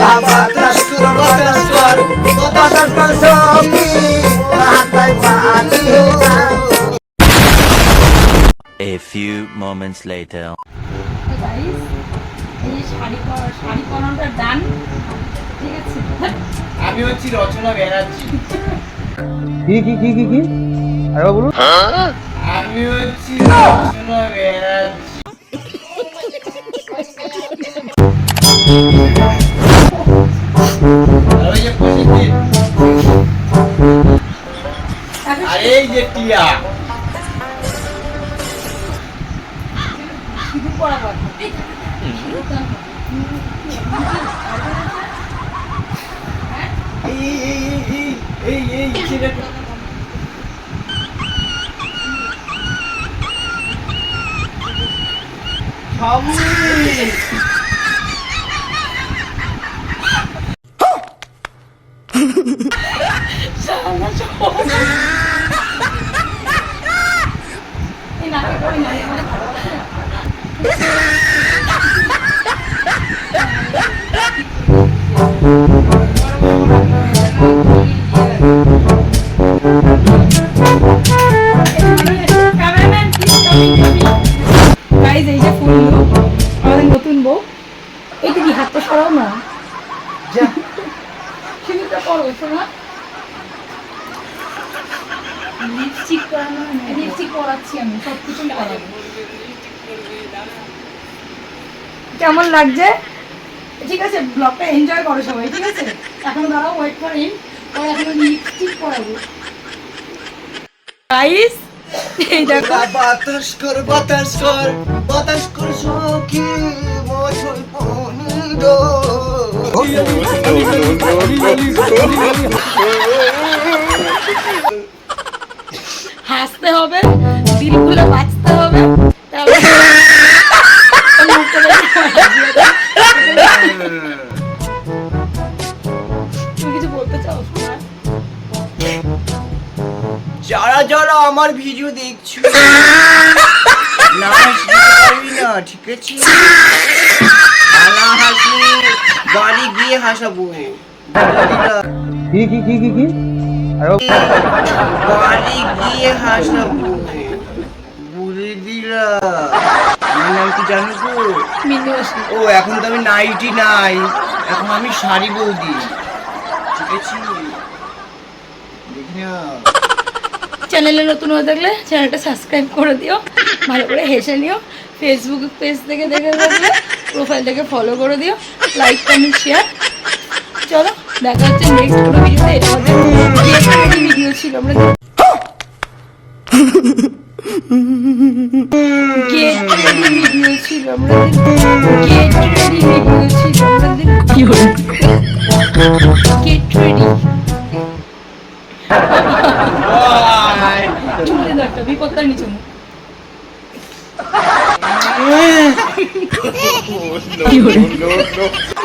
A few moments later. আমি হচ্ছি রচনা ব্যানার্জি। কি কি কি কি কি? আরে বলুন। আমি হচ্ছি রচনা ব্যানার্জি। এই যে টিয়া পরাবো এই এই এই এই এই এই ছেলেটা সামনে এই নাকে করি না এখানে ভালো লাগে না। Cameraman, please come in. Guys, এই যে ফুলগুলো আমাদের নতুন বউ এইটা কি হাতটা সরাও না সিঁদুরটা পরো শোনা লিপস্টিক পরানো লিপস্টিক পরাচ্ছি আমি সব কিছুই পরাবো কেমন লাগছে? ঠিক আছে ব্লগটা এনজয় করো সবাই ঠিক আছে? এখন দাঁড়াও ওয়েট পরে এখন লিপস্টিক পরাবো। গাইস এই দেখো। বাতাস কর বাতাস কর বাতাস কর সখী মশল পনির হাসতে হবে দিল খুলে যারা যারা আমার ভিডিও দেখছ না ঠিক আছে? না বাড়ি গিয়ে হাসাবো কি কি কি কি কি? বাড়ি গিয়ে হাসাবো বলে দিলা আমার নাম কি জানো তো? ও এখন তো আমি নাইটি নাই। এখন আমি শাড়ি বৌদি। ঠিক আছে? চ্যানেলে নতুন হয়ে থাকলে চ্যানেলটা সাবস্ক্রাইব করে দিও ভালো করে হেসে নিও ফেসবুক পেজ থেকে দেখে থাকলে প্রোফাইল থেকে ফলো করে দিও লাইক কমেন্ট শেয়ার চলো দেখা হচ্ছে নেক্সট কোনো ভিডিওতে এটা আমাদের ভিডিও ছিল আমরা গেট রেডি ভিডিও ছিল আমাদের গেট রেডি ভিডিও ছিল আমাদের কি হলো? Get ready. চুলে ধরতে বিপদটা নিচে no, no, no.